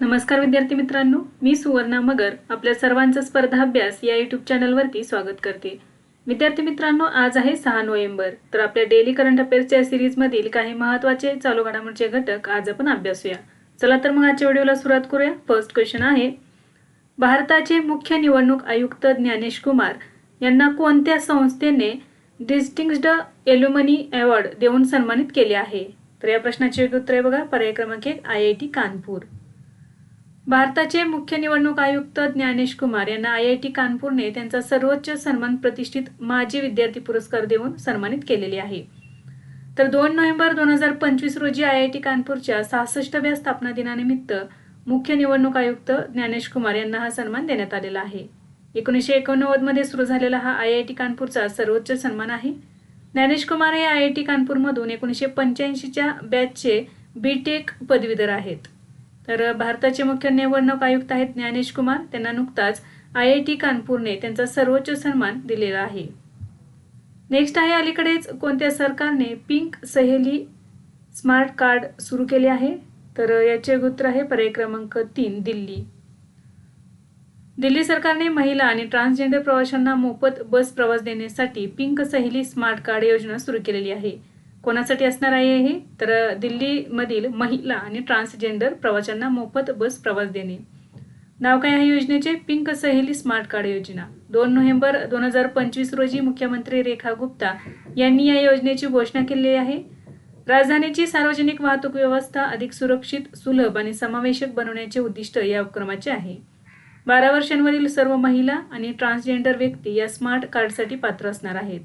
नमस्कार विद्यार्थी मित्रांनो मी सुवर्णा मगर आपल्या सर्वांचा स्पर्धा अभ्यास या युट्यूब चॅनलवरती स्वागत करते. विद्यार्थी मित्रांनो आज आहे सहा नोव्हेंबर तर आपल्या डेली करंट अफेअर्सच्या सिरीजमधील काही महत्त्वाचे चालू घडामोडीचे घटक आज आपण अभ्यासूया चला तर मग आजच्या व्हिडिओला सुरुवात करूया. फर्स्ट क्वेश्चन आहे भारताचे मुख्य निवडणूक आयुक्त ज्ञानेश कुमार यांना कोणत्या संस्थेने डिस्टिंग्ड एल्युमनी अवॉर्ड देऊन सन्मानित केले आहे? तर या प्रश्नाचे योग्य उत्तर आहे बघा. पर्याय क्रमांक एक आय आय टी कानपूर. भारताचे मुख्य निवडणूक आयुक्त ज्ञानेश कुमार यांना आय आय टी कानपूरने त्यांचा सर्वोच्च सन्मान प्रतिष्ठित माजी विद्यार्थी पुरस्कार देऊन सन्मानित केलेले आहे. तर दोन नोव्हेंबर दोन हजार पंचवीस रोजी आय आय टी कानपूरच्या सहासष्टव्या स्थापना दिनानिमित्त मुख्य निवडणूक आयुक्त ज्ञानेश कुमार यांना हा सन्मान देण्यात आलेला आहे. एकोणीसशे एकोणनव्वदमध्ये सुरू झालेला हा आय आय टी कानपूरचा सर्वोच्च सन्मान आहे. ज्ञानेश कुमार हे आय आय टी कानपूरमधून एकोणीसशे पंच्याऐंशीच्या बॅचचे बी टेक पदवीधर आहेत. तर भारताचे मुख्य निवडणूक आयुक्त आहेत ज्ञानेश कुमार. त्यांना नुकताच आय आय टी कानपूरने त्यांचा सर्वोच्च सन्मान दिलेला आहे. नेक्स्ट आहे अलीकडेच कोणत्या सरकारने पिंक सहेली स्मार्ट कार्ड सुरू केले आहे? तर याचे उत्तर आहे पर्याय क्रमांक तीन दिल्ली. दिल्ली सरकारने महिला आणि ट्रान्सजेंडर प्रवाशांना मोफत बस प्रवास देण्यासाठी पिंक सहेली स्मार्ट कार्ड योजना सुरू केलेली आहे. कोणासाठी असणार आहे हे? तर दिल्लीमधील महिला आणि ट्रान्सजेंडर प्रवाशांना मोफत बस प्रवास देणे. नाव काय आहे योजनेचे? पिंक सहेली स्मार्ट कार्ड योजना. दोन नोव्हेंबर दोन हजार पंचवीस रोजी मुख्यमंत्री रेखा गुप्ता यांनी या योजनेची घोषणा केली आहे. राजधानीची सार्वजनिक वाहतूक व्यवस्था अधिक सुरक्षित सुलभ आणि समावेशक बनवण्याचे उद्दिष्ट या उपक्रमाचे आहे. बारा वर्षांवरील सर्व महिला आणि ट्रान्सजेंडर व्यक्ती या स्मार्ट कार्डसाठी पात्र असणार आहेत.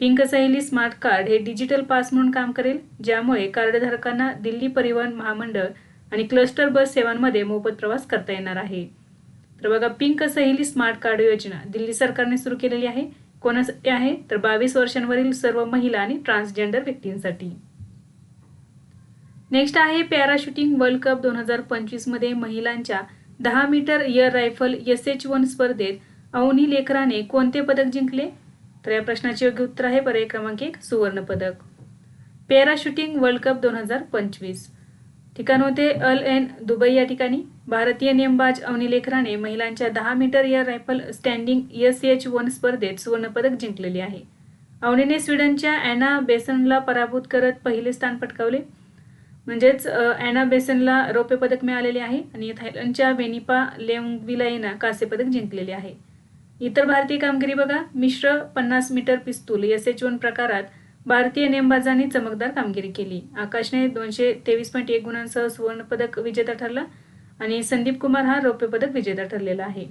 पिंक सहेली स्मार्ट कार्ड हे डिजिटल पास म्हणून काम करेल ज्यामुळे कार्डधारकांना दिल्ली परिवहन महामंडळ आणि क्लस्टर बस सेवांमध्ये मोफत प्रवास करता येणार आहे. तर बघा पिंक सहेली स्मार्ट कार्ड योजना दिल्ली सरकारने सुरू केलेली आहे. कोणासाठी आहे? तर बावीस वर्षांवरील सर्व महिला आणि ट्रान्सजेंडर व्यक्तींसाठी. नेक्स्ट आहे पॅराशूटिंग वर्ल्ड कप दोन हजार पंचवीसमध्ये महिलांच्या दहा metre air rifle S H one स्पर्धेत अवनी लेकराने कोणते पदक जिंकले? तर या प्रश्नाचे योग्य उत्तर आहे. पर्याय क्रमांक एक सुवर्ण पदक पॅराशूटिंग वर्ल्ड कप दोन हजार पंचवीस. ठिकाण होते अल एन दुबई या ठिकाणी. भारतीय नेमबाज अवनी लेखराने महिलांच्या दहा मीटर या rifle standing S H one स्पर्धेत सुवर्णपदक जिंकलेले आहे. अवनीने स्वीडनच्या अॅना बेसनला पराभूत करत पहिले स्थान पटकावले. म्हणजेच अॅना बेसनला रौप्य पदक मिळालेले आहे आणि थायलंडच्या वेनिपा लेंगविलाईना कांस्य पदक जिंकलेले आहे. इतर भारतीय कामगिरी बघा. मिश्र पन्नास मीटर पिस्तूल एस एच वन प्रकारात भारतीय नेमबाजांनी चमकदार कामगिरी केली. आकाशने दोनशे तेवीस पॉईंट एक गुणांसह सुवर्णपदक विजेता ठरला आणि संदीप कुमार हा रौप्य पदक विजेता ठरलेला आहे.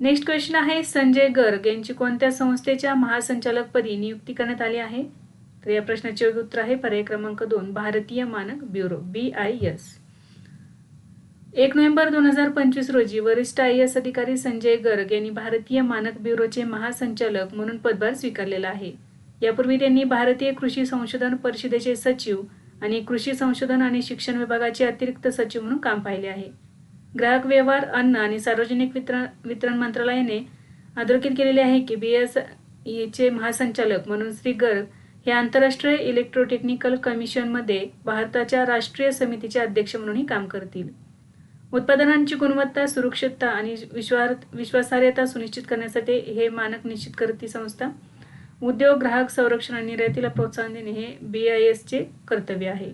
नेक्स्ट क्वेश्चन आहे संजय गर्ग यांची कोणत्या संस्थेच्या महासंचालकपदी नियुक्ती करण्यात आली आहे? तर या प्रश्नाचे उत्तर आहे पर्याय क्रमांक दोन भारतीय मानक ब्युरो बी आय एस एक नोव्हेंबर दोन हजार पंचवीस रोजी वरिष्ठ आय एस अधिकारी संजय गर्ग यांनी भारतीय मानक ब्युरोचे महासंचालक म्हणून पदभार स्वीकारलेला आहे. यापूर्वी त्यांनी भारतीय कृषी संशोधन परिषदेचे सचिव आणि कृषी संशोधन आणि शिक्षण विभागाचे अतिरिक्त सचिव म्हणून काम पाहिले आहे. ग्राहक व्यवहार अन्न आणि सार्वजनिक वितरण वितरण मंत्रालयाने अधोरेखित केलेले आहे की बी एस ईचे महासंचालक म्हणून श्री गर्ग हे आंतरराष्ट्रीय इलेक्ट्रोटेक्निकल कमिशनमध्ये भारताच्या राष्ट्रीय समितीचे अध्यक्ष म्हणूनही काम करतील. उत्पादनांची गुणवत्ता सुरक्षितता आणि विश्वार विश्वासार्हता सुनिश्चित करण्यासाठी हे मानक निश्चित करते संस्था उद्योग ग्राहक संरक्षण आणि निर्यातीला प्रोत्साहन देणे हे बी आय एसचे कर्तव्य आहे.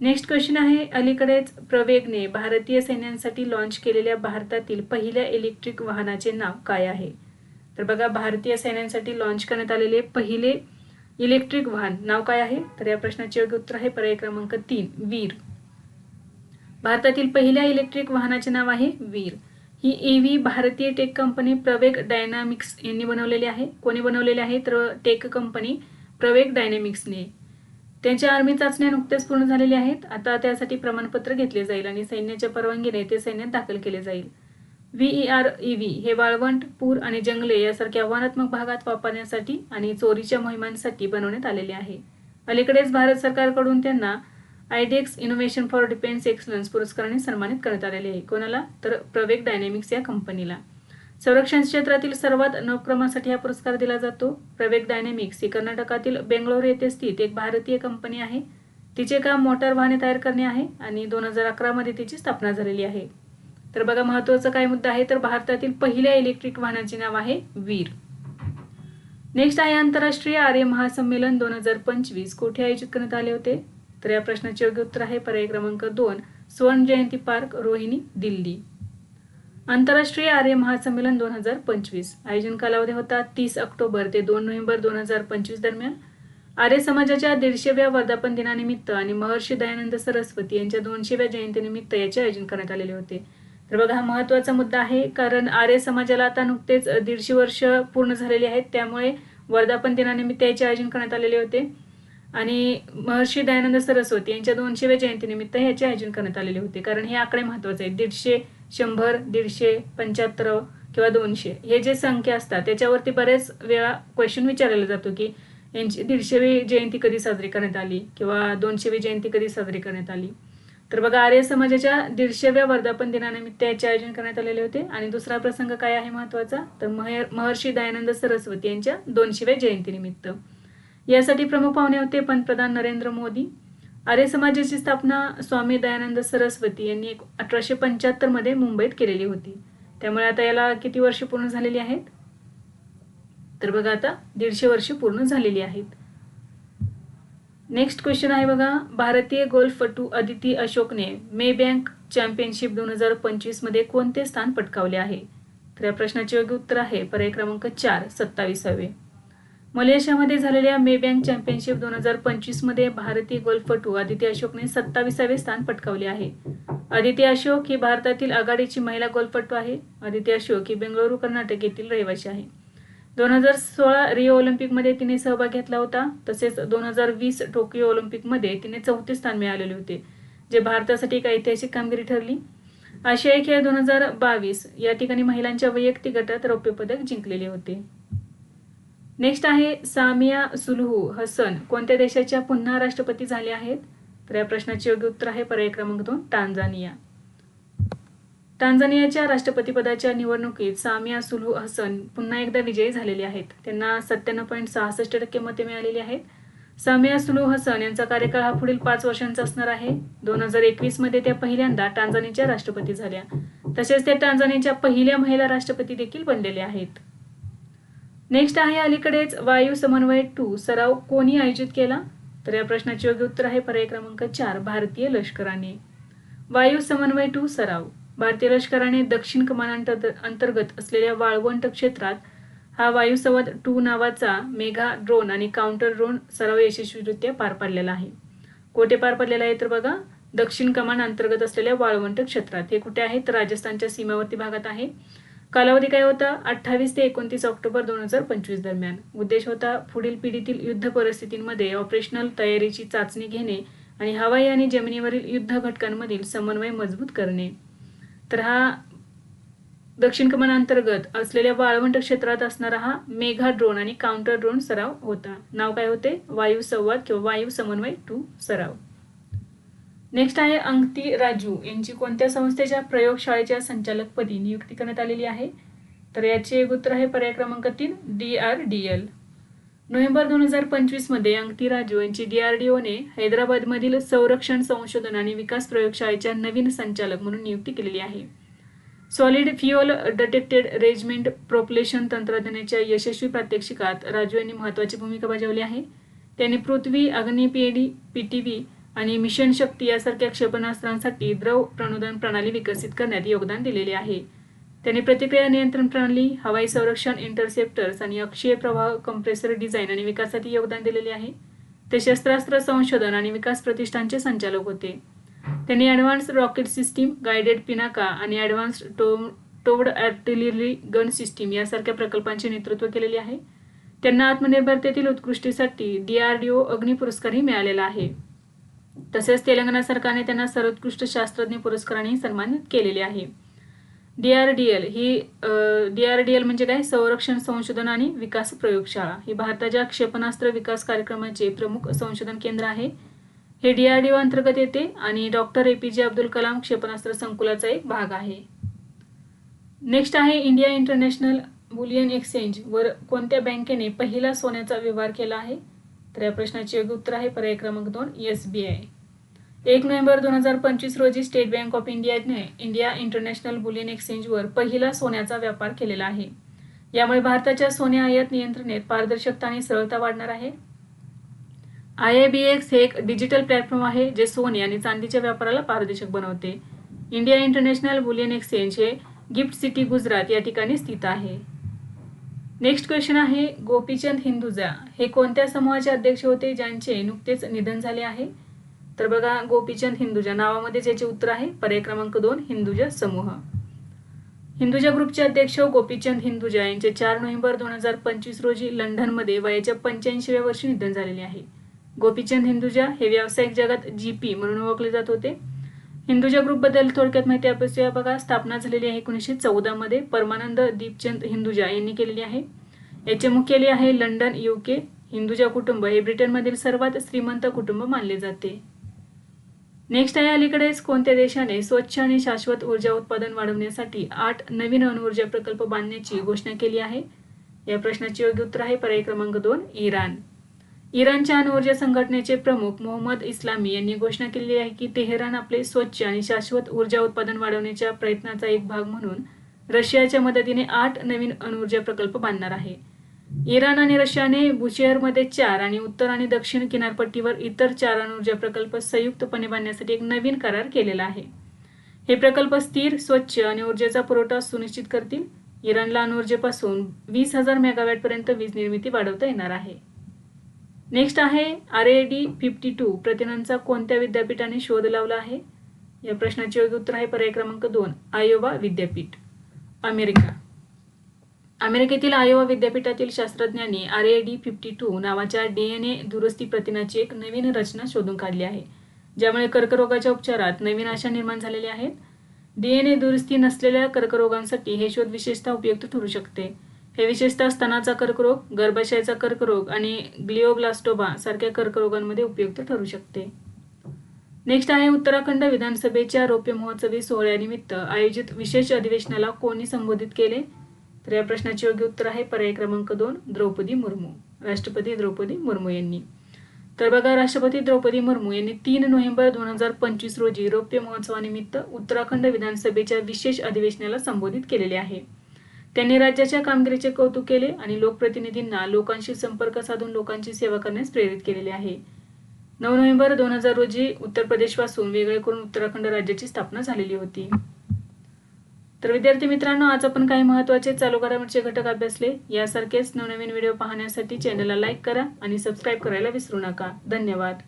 नेक्स्ट क्वेश्चन आहे अलीकडेच प्रवेगने भारतीय सैन्यांसाठी लॉन्च केलेल्या भारतातील पहिल्या इलेक्ट्रिक वाहनाचे नाव काय आहे? तर बघा भारतीय सैन्यांसाठी लॉन्च करण्यात आलेले पहिले इलेक्ट्रिक वाहन नाव काय आहे? तर या प्रश्नाचे योग्य उत्तर आहे पर्याय क्रमांक तीन वीर. भारतातील पहिल्या इलेक्ट्रिक वाहनाचे नाव आहे वीर. ही ईव्ही भारतीय टेक कंपनी प्रवेग डायनामिक्स यांनी बनवलेली आहे. कोणी बनवलेली आहे? तर टेक कंपनी प्रवेग डायनॅमिक्सने त्यांच्या आर्मी चाचण्या नुकत्याच पूर्ण झालेल्या आहेत. आता त्यासाठी प्रमाणपत्र घेतले जाईल आणि सैन्याच्या परवानगीने ते सैन्यात दाखल केले जाईल. व्ही आर ईव्ही हे वाळवंट पूर आणि जंगले यासारख्या आव्हानात्मक भागात वापरण्यासाठी आणि चोरीच्या मोहिमांसाठी बनवण्यात आलेले आहे. अलीकडेच भारत सरकारकडून त्यांना iDEX innovation for defence excellence पुरस्काराने सन्मानित करण्यात आलेले आहे. कोणाला? तर प्रवेग डायनॅमिक्स या कंपनीला. संरक्षण क्षेत्रातील सर्वात नवक्रमासाठी हा पुरस्कार दिला जातो. प्रवेग डायनॅमिक्स ही कर्नाटकातील बेंगलोर येथे स्थित एक भारतीय कंपनी आहे. तिचे काम मोटार वाहने तयार करणे आहे आणि दोन हजार अकरामध्ये तिची स्थापना झालेली आहे. तर बघा महत्त्वाचा काय मुद्दा आहे? तर भारतातील पहिल्या इलेक्ट्रिक वाहनाचे नाव आहे वीर. नेक्स्ट आहे आंतरराष्ट्रीय आर्य महासंमेलन दोन हजार पंचवीस. कोठे आयोजित करण्यात आले होते? तर या प्रश्नाचे योग्य उत्तर आहे पर्याय क्रमांक दोन स्वर्ण जयंती पार्क रोहिणी दिल्ली. आंतरराष्ट्रीय आर्य महासंमेलन दोन हजार पंचवीस. आयोजन कालावधी होता तीस ऑक्टोबर ते दोन नोव्हेंबर दोन हजार पंचवीस दरम्यान. आर्य समाजाच्या दीडशेव्या वर्धापन दिनानिमित्त आणि महर्षी दयानंद सरस्वती यांच्या दोनशेव्या जयंतीनिमित्त याचे आयोजन करण्यात आलेले होते. तर बघा हा महत्त्वाचा मुद्दा आहे कारण आर्य समाजाला आता नुकतेच दीडशे वर्ष पूर्ण झालेली आहेत. त्यामुळे वर्धापन दिनानिमित्त याचे आयोजन करण्यात आलेले होते. आणि महर्षी दयानंद सरस्वती यांच्या दोनशेव्या जयंतीनिमित्त याचे आयोजन करण्यात आलेले होते. कारण हे आकडे महत्त्वाचे आहेत. दीडशे शंभर दीडशे पंच्याहत्तर किंवा दोनशे हे जे संख्या असतात त्याच्यावरती बरेच वेळा क्वेश्चन विचारला जातो की यांची दीडशेवी जयंती कधी साजरी करण्यात आली किंवा दोनशेवी जयंती कधी साजरी करण्यात आली? तर बघा आर्य समाजाच्या दीडशेव्या वर्धापन दिनानिमित्त याचे आयोजन करण्यात आलेले होते. आणि दुसरा प्रसंग काय आहे महत्त्वाचा तर महर्षी दयानंद सरस्वती यांच्या दोनशेव्या जयंतीनिमित्त. यासाठी प्रमुख पाहुणे होते पंतप्रधान नरेंद्र मोदी. आर्य समाजाची स्थापना स्वामी दयानंद सरस्वती यांनी एक अठराशे पंच्याहत्तरमध्ये मुंबईत केलेली होती. त्यामुळे आता याला किती वर्ष पूर्ण झालेली आहेत? तर बघा आता दीडशे वर्ष पूर्ण झालेली आहेत. नेक्स्ट क्वेश्चन आहे बघा भारतीय गोल्फपटू अदिती अशोकने मे बँक चॅम्पियनशिप दोन हजार पंचवीसमध्ये कोणते स्थान पटकावले आहे? तर या प्रश्नाचे योग्य उत्तर आहे पर्याय क्रमांक चार सत्तावीसावे. मलेशियामध्ये झालेल्या मे बँक चॅम्पियनशिप दोन हजार पंचवीसमध्ये भारतीय गोल्फपटू अदिती अशोकने सत्तावीसावे स्थान पटकावले आहे. आदित्य अशोक ही भारतातील आघाडीची महिला गोल्फपटू आहे. आदित्य अशोक ही बेंगळुरू कर्नाटक येथील रहिवासी आहे. दोन हजार सोळा रिओ ऑलिम्पिकमध्ये तिने सहभाग घेतला होता. तसेच दोन हजार वीस टोकियो ऑलिम्पिकमध्ये तिने चौथे स्थान मिळालेले होते जे भारतासाठी एक ऐतिहासिक कामगिरी ठरली. आशियाई खेळ दोन हजार बावीस या ठिकाणी महिलांच्या वैयक्तिक गटात रौप्य पदक जिंकलेले होते. नेक्स्ट आहे सामिया सुलहू हसन. कोणत्या देशाच्या पुन्हा राष्ट्रपती झाले आहेत? तर या प्रश्नाचे योग्य उत्तर आहे पर्याय क्रमांक दोन टांझानिया. टांझानियाच्या राष्ट्रपतीपदाच्या निवडणुकीत सामिया सुलहू हसन पुन्हा एकदा विजयी झालेले आहेत. त्यांना सत्त्याण्णव पॉईंट सहासष्ट टक्के मते मिळालेली आहेत. सामिया सुलू हसन यांचा कार्यकाळ हा पुढील पाच वर्षांचा असणार आहे. दोन हजार एकवीसमध्ये त्या पहिल्यांदा टांझानियाच्या राष्ट्रपती झाल्या. तसेच त्या टांझानियाच्या पहिल्या महिला राष्ट्रपती देखील बनलेल्या आहेत. नेक्स्ट आहे अलीकडेच वायू समन्वय टू. सराव कोणी आयोजित केला? तर या प्रश्नाचे योग्य उत्तर आहे पर्याय क्रमांक चार भारतीय लष्कराने. वायू समन्वय टू सराव. भारतीय लष्कराने दक्षिण कमान अंतर्गत असलेल्या वाळवंट क्षेत्रात हा वायुसंवाद टू नावाचा मेगा ड्रोन आणि काउंटर ड्रोन सराव यशस्वीरित्या पार पाडलेला आहे. कोठे पार पडलेला आहे तर बघा दक्षिण कमान अंतर्गत असलेल्या वाळवंट क्षेत्रात. हे कुठे आहे? तर राजस्थानच्या सीमावर्ती भागात आहे. कालावधी काय होता? अठ्ठावीस ते एकोणतीस ऑक्टोबर दोन हजार पंचवीस दरम्यान. उद्देश होता पुढील पिढीतील युद्ध परिस्थितींमध्ये ऑपरेशनल तयारीची चाचणी घेणे आणि हवाई आणि जमिनीवरील युद्ध घटकांमधील समन्वय मजबूत करणे. तर हा दक्षिण कमान अंतर्गत असलेल्या वाळवंट क्षेत्रात असणारा हा मेघा ड्रोन आणि काउंटर ड्रोन सराव होता. नाव काय होते? वायू संवाद किंवा वायू समन्वय टू सराव. नेक्स्ट आहे अंगती राजू. यांची कोणत्या संस्थेच्या प्रयोगशाळेच्या संचालकपदी नियुक्ती करण्यात आलेली आहे? तर याचे एक उत्तर आहे पर्याय क्रमांक तीन D R D L. November दोन हजार पंचवीसमध्ये अंगती राजू यांची डी आर डी ओने हैदराबादमधील संरक्षण संशोधन आणि विकास प्रयोगशाळेच्या नवीन संचालक म्हणून नियुक्ती केलेली आहे. Solid fuel ducted ramjet propulsion तंत्रज्ञानाच्या यशस्वी प्रात्यक्षिकात राजू यांनी महत्त्वाची भूमिका बजावली आहे. त्यांनी पृथ्वी अग्नी टी व्ही आणि मिशन शक्ती यासारख्या क्षेपणास्त्रांसाठी द्रव प्रणोदन प्रणाली विकसित करण्यात योगदान दिलेले आहे. त्यांनी प्रतिक्रिया नियंत्रण प्रणाली हवाई संरक्षण इंटरसेप्टर्स आणि अक्षीय प्रवाह कंप्रेसर डिझाईन आणि विकासासाठी योगदान दिलेले आहे. ते शस्त्रास्त्र संशोधन आणि विकास प्रतिष्ठानचे संचालक होते. त्यांनी advance rocket system guided Pinaka आणि advance tow towed artillery gun system यासारख्या प्रकल्पांचे नेतृत्व केलेले आहे. त्यांना आत्मनिर्भरतेतील उत्कृष्टीसाठी डीआरडीओ अग्नी पुरस्कारही मिळालेला आहे. तसेच तेलंगणा सरकारने त्यांना सर्वोत्कृष्ट शास्त्रज्ञ पुरस्काराने सन्मानित केलेले आहे. डीआरडीएल ही डीआरडीएल म्हणजे काय? संरक्षण संशोधन आणि विकास प्रयोगशाळा. ही भारताच्या क्षेपणास्त्र विकास कार्यक्रमाचे प्रमुख संशोधन केंद्र आहे. हे डीआरडीओ अंतर्गत येते आणि डॉक्टर ए पी जे अब्दुल कलाम क्षेपणास्त्र संकुलाचा एक भाग आहे. नेक्स्ट आहे इंडिया इंटरनॅशनल बुलियन एक्सचेंज वर कोणत्या बँकेने पहिला सोन्याचा व्यवहार केला आहे? तर या प्रश्नाचे योग्य उत्तर आहे. पर्याय क्रमांक दोन एस बी आय एक नोव्हेंबर दोन हजार पंचवीस रोजी स्टेट बँक ऑफ इंडियाने इंडिया इंटरनॅशनल बुलियन एक्सचेंजवर पहिला सोन्याचा व्यापार केलेला आहे. यामुळे भारताच्या सोने आयात नियंत्रणेत पारदर्शकता आणि सरळता वाढणार आहे. आय आय बी एक्स हे एक डिजिटल प्लॅटफॉर्म आहे जे सोने आणि चांदीच्या व्यापाराला पारदर्शक बनवते. इंडिया इंटरनॅशनल बुलियन एक्सचेंज हे गिफ्ट सिटी गुजरात या ठिकाणी स्थित आहे. नेक्स्ट क्वेश्चन आहे गोपीचंद हिंदुजा. हे कोणत्या समूहाचे अध्यक्ष होते ज्यांचे नुकतेच निधन झाले आहे? तर बघा गोपीचंद हिंदुजा. नावामध्ये ज्याचे उत्तर आहे पर्याय क्रमांक दोन हिंदुजा समूह. हिंदुजा ग्रुपचे अध्यक्ष गोपीचंद हिंदुजा यांचे चार नोव्हेंबर दोन हजार पंचवीस रोजी लंडनमध्ये वयाच्या पंच्याऐंशीव्या वर्षी निधन झालेले आहे. गोपीचंद हिंदुजा हे व्यावसायिक जगात जीपी म्हणून ओळखले जात होते. हिंदुजा ग्रुपबद्दल थोडक्यात माहिती अपेक्षा बघा. स्थापना झालेली आहे एकोणीसशे चौदामध्ये परमानंद दीपचंद हिंदुजा यांनी केलेली आहे. याचे मुख्यालय आहे लंडन युके हिंदुजा कुटुंब हे ब्रिटनमधील सर्वात श्रीमंत कुटुंब मानले जाते. नेक्स्ट आहे अलीकडेच कोणत्या देशाने स्वच्छ आणि शाश्वत ऊर्जा उत्पादन वाढवण्यासाठी आठ नवीन अणुऊर्जा प्रकल्प बांधण्याची घोषणा केली आहे? या प्रश्नाचे योग्य उत्तर आहे पर्याय क्रमांक दोन इराण. इराणच्या अणुऊर्जा संघटनेचे प्रमुख मोहम्मद इस्लामी यांनी घोषणा केली आहे की तेहरान आपले स्वच्छ आणि शाश्वत ऊर्जा उत्पादन वाढवण्याच्या प्रयत्नाचा एक भाग म्हणून रशियाच्या मदतीने आठ नवीन अणुऊर्जा प्रकल्प बांधणार आहे. इराण आणि रशियाने बुशेहरमध्ये चार आणि उत्तर आणि दक्षिण किनारपट्टीवर इतर चार अणुऊर्जा प्रकल्प संयुक्तपणे बांधण्यासाठी एक नवीन करार केलेला आहे. हे प्रकल्प स्थिर स्वच्छ आणि ऊर्जेचा पुरवठा सुनिश्चित करतील. इराणला अणुऊर्जेपासून वीस हजार मेगावॅटपर्यंत वीज निर्मिती वाढवता येणार आहे. नेक्स्ट आहे R A D fifty two प्रतिनांचा कोणत्या विद्यापीठाने शोध लावला आहे? या प्रश्नाचे योग्य उत्तर आहे पर्याय क्रमांक दोन आयोवा विद्यापीठ अमेरिका. अमेरिकेतील आयोवा विद्यापीठातील शास्त्रज्ञांनी R A D fifty two नावाच्या डी एन ए दुरुस्ती प्रतिनाची एक नवीन रचना शोधून काढली आहे ज्यामुळे कर्करोगाच्या उपचारात नवीन आशा निर्माण झालेल्या आहेत. डी एन ए दुरुस्ती नसलेल्या कर्करोगांसाठी हे शोध विशेषतः उपयुक्त ठरू शकते. हे विशेषतः स्तनाचा कर्करोग गर्भाशयाचा कर्करोग आणि ग्लिओब्लास्टोबा सारख्या कर्करोगांमध्ये उपयुक्त ठरू शकते. नेक्स्ट आहे उत्तराखंड विधानसभेच्या रौप्य महोत्सवी सोहळ्यानिमित्त आयोजित विशेष अधिवेशनाला कोणी संबोधित केले? तर या प्रश्नाचे योग्य उत्तर आहे पर्याय क्रमांक दोन द्रौपदी मुर्मू. राष्ट्रपती द्रौपदी मुर्मू यांनी. तर बघा राष्ट्रपती द्रौपदी मुर्मू यांनी तीन नोव्हेंबर दोन हजार पंचवीस रोजी रौप्य महोत्सवानिमित्त उत्तराखंड विधानसभेच्या विशेष अधिवेशनाला संबोधित केलेले आहे. त्यांनी राज्याच्या कामगिरीचे कौतुक केले आणि लोकप्रतिनिधींना लोकांशी संपर्क साधून लोकांची सेवा करण्यास प्रेरित केलेले आहे. नऊ नोव्हेंबर दोन हजार रोजी उत्तर प्रदेशपासून वेगळे करून उत्तराखंड राज्याची स्थापना झालेली होती. तर विद्यार्थी मित्रांनो आज आपण काही महत्त्वाचे चालू घडामोडीचे घटक अभ्यासले. यासारखेच नवनवीन व्हिडिओ पाहण्यासाठी चॅनलला लाईक करा आणि सबस्क्राईब करायला विसरू नका. धन्यवाद.